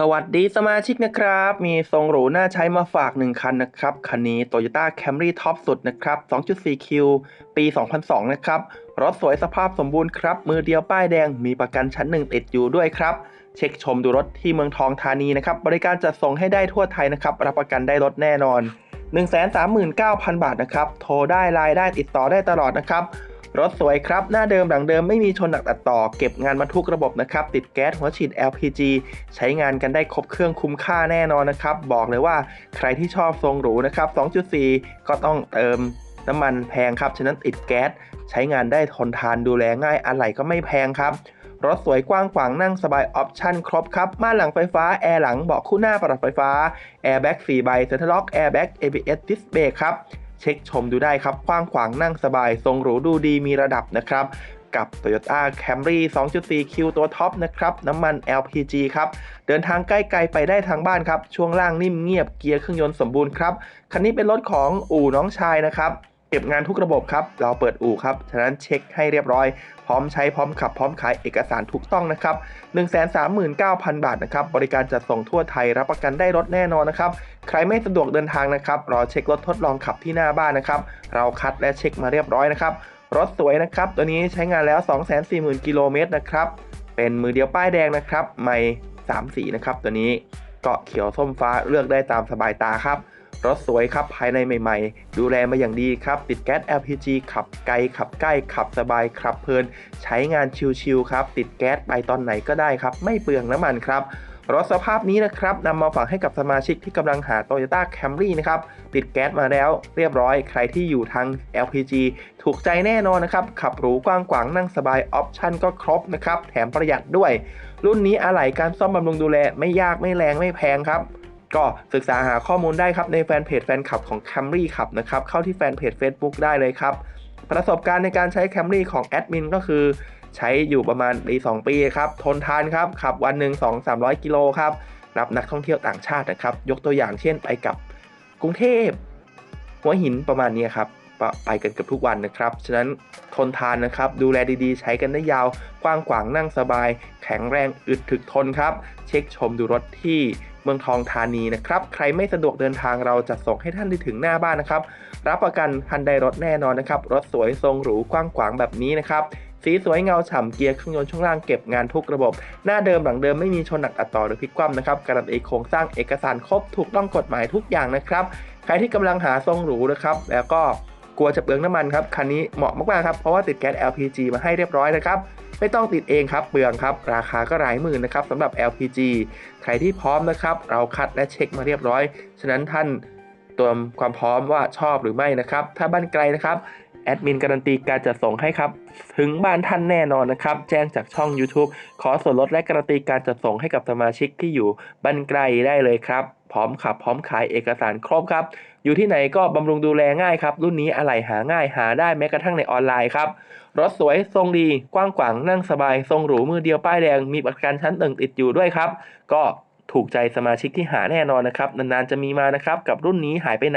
สวัสดีสมาชิกนะครับ มีทรงหรูน่าใช้มาฝาก 1 คันนะครับ คันนี้ Toyota Camry ท็อปสุดนะครับ 2.4Q ปี 2002 นะครับ รถสวยสภาพสมบูรณ์ครับ มือเดียวป้ายแดงมีประกันชั้นหนึ่งติดอยู่ด้วยครับ เช็คชมดูรถที่เมืองทองธานีนะครับ บริการจัดส่งให้ได้ทั่วไทยนะครับ รับประกันได้รถแน่นอน 139,000 บาทนะครับ โทรได้ไลน์ได้ติดต่อได้ตลอดนะครับ รถสวยครับ หน้าเดิมหลังเดิมไม่มีชนหนักตัดต่อ เก็บงานบรรทุกระบบนะครับ ติดแก๊สหัวฉีด LPG ใช้งานกันได้ครบเครื่องคุ้มค่าแน่นอนนะครับ บอกเลยว่าใครที่ชอบทรงหรูนะครับ 2.4 ก็ต้องเติมน้ำมันแพงครับ ฉะนั้นติดแก๊สใช้งานได้ทนทานดูแลง่ายอะไรก็ไม่แพงครับรถสวยกว้างขวางนั่งสบายออปชั่นครบครับ ม่านหลังไฟฟ้า แอร์หลังเบาะคู่หน้าปรับไฟฟ้า แอร์แบ็ก4ใบเซ็นทรัลล็อกแอร์แบ็ก ABS ดิสเบรกครับ เช็คชมดูได้ครับกว้างขวางนั่งสบาย ทรงหรูดูดีมีระดับนะครับ กับ Toyota Camry 2.4Q ตัวท็อปนะครับ น้ำมัน LPG ครับ เดินทางใกล้ไกลไปได้ทางบ้านครับ ช่วงล่างนิ่มเงียบเกียร์เครื่องยนต์สมบูรณ์ครับ คันนี้เป็นรถของอู่น้องชายนะครับ เก็บงานทุกระบบครับ เราเปิดอู่ครับ ฉะนั้นเช็คให้เรียบร้อย พร้อมใช้พร้อมขับพร้อมขายเอกสารถูกต้องนะครับ 139,000 บาทนะครับ บริการจัดส่งทั่วไทยรับประกันได้รถแน่นอนนะครับ ใครไม่สะดวกเดินทางนะครับ รอเช็ครถทดลองขับที่หน้าบ้านนะครับ เราคัดและเช็คมาเรียบร้อยนะครับ รถสวยนะครับ ตัวนี้ใช้งานแล้ว 240,000 กิโลเมตรนะครับ เป็นมือเดียวป้ายแดงนะครับ ไม่3สีนะครับ ตัวนี้เกาะเขียวส้มฟ้าเลือกได้ตามสบายตาครับ รถสวยครับภายในใหม่ๆ ดูแลมาอย่างดีครับ ติดแก๊ส LPG ขับไกลขับใกล้ขับสบายขับเพลิน ใช้งานชิลๆครับ ติดแก๊สไปตอนไหนก็ได้ครับ ไม่เปลืองน้ำมันครับรถสภาพนี้นะครับนำมาฝากให้กับสมาชิกที่กำลังหา Toyota Camry นะครับ ติดแก๊สมาแล้วเรียบร้อย ใครที่อยู่ทาง LPG ถูกใจแน่นอนนะครับ ขับหรูกว้างขวางนั่งสบายออปชั่นก็ครบนะครับ แถมประหยัดด้วย รุ่นนี้อะไหล่การซ่อมบำรุงดูแลไม่ยากไม่แรงไม่แพงครับ ก็ศึกษาหาข้อมูลได้ครับในแฟนเพจแฟนคลับของ Camry ขับนะครับเข้าที่แฟนเพจ Facebook ได้เลยครับ ประสบการณ์ในการใช้ Camry ของแอดมินก็คือ ใช้อยู่ประมาณปี2ปีครับทนทานครับขับวันหนึ่ง2 300 กิโลครับรับนักท่องเที่ยวต่างชาตินะครับ ยกตัวอย่างเช่นไปกับกรุงเทพหัวหินประมาณนี้ครับไปกันเกือบทุกวันนะครับ ฉะนั้นทนทานนะครับ ดูแลดีๆ ใช้กันได้ยาว กว้างขวางนั่งสบาย แข็งแรง อึดถึกทนครับ เช็คชมดูรถที่ เมืองทองธานีนะครับ ใครไม่สะดวกเดินทางเราจะส่งให้ท่านได้ถึงหน้าบ้านนะครับ รับประกันทันใดรถแน่นอนนะครับ รถสวยทรงหรูกว้างขวางแบบนี้นะครับสีสวยเงาฉ่ำเกียร์เครื่องยนต์ช่วงล่างเก็บงานทุกระบบ หน้าเดิมหลังเดิมไม่มีชนหนักอัดต่อหรือพลิกคว่ำนะครับการันตีโครงสร้างเอกสารครบถูกต้องกฎหมายทุกอย่างนะครับ ใครที่กำลังหาทรงหรูนะครับแล้วก็กลัวจะเปลืองน้ำมันครับคันนี้เหมาะมากๆครับเพราะว่าติดแก๊ส LPG มาให้เรียบร้อยนะครับ ไม่ต้องติดเองครับเปลืองครับ ราคาก็หลายหมื่นนะครับสำหรับ LPG ใครที่พร้อมนะครับ เราคัดและเช็คมาเรียบร้อย ฉะนั้นท่านตัวความพร้อมว่าชอบหรือไม่นะครับ ถ้าบ้านไกลนะครับ แอดมินการันตีการจัดส่งให้ครับ ถึงบ้านท่านแน่นอนนะครับ แจ้งจากช่อง YouTube ขอส่วนลดและการันตีการจัดส่งให้กับสมาชิกที่อยู่บ้านไกลได้เลยครับ พร้อมขับ พร้อมขายเอกสารครบครับ อยู่ที่ไหนก็บำรุงดูแลง่ายครับ รุ่นนี้อะไหล่หาง่ายหาได้แม้กระทั่งในออนไลน์ครับ รถสวยทรงดีกว้างขวางนั่งสบาย ทรงหรูมือเดียวป้ายแดงมีประกันชั้นหนึ่งติดอยู่ด้วยครับ ก็ถูกใจสมาชิกที่หาแน่นอนนะครับนานๆจะมีมานะครับกับรุ่นนี้หายไปนาน